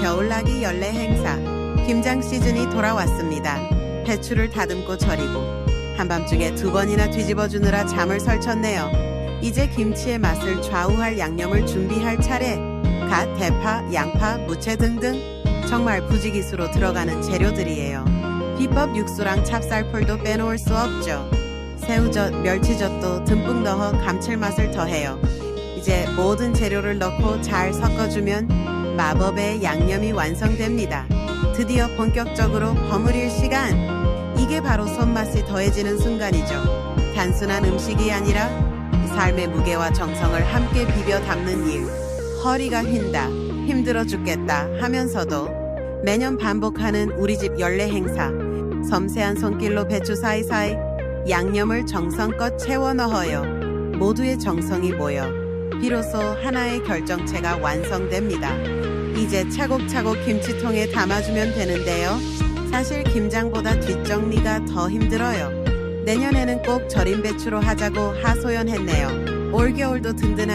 겨울나기 연례 행사 김장 시즌이 돌아왔습니다. 배추를 다듬고 절이고 한밤중에 두 번이나 뒤집어 주느라 잠을 설쳤네요. 이제 김치의 맛을 좌우할 양념을 준비할 차례. 갓, 대파, 양파, 무채 등등 정말 부지기수로 들어가는 재료들이에요. 비법 육수랑 찹쌀풀도 빼놓을 수 없죠. 새우젓, 멸치젓도 듬뿍 넣어 감칠맛을 더해요. 이제 모든 재료를 넣고 잘 섞어주면 마법의 양념이 완성됩니다. 드디어 본격적으로 버무릴 시간. 이게 바로 손맛이 더해지는 순간이죠. 단순한 음식이 아니라 삶의 무게와 정성을 함께 비벼 담는 일. 허리가 휜다, 힘들어 죽겠다 하면서도 매년 반복하는 우리 집 연례 행사. 섬세한 손길로 배추 사이사이 양념을 정성껏 채워 넣어요. 모두의 정성이 모여 비로소 하나의 결정체가 완성됩니다. 이제 차곡차곡 김치통에 담아주면 되는데요. 사실 김장보다 뒷정리가 더 힘들어요. 내년에는 꼭 절임 배추로 하자고 하소연했네요. 올겨울도 든든하게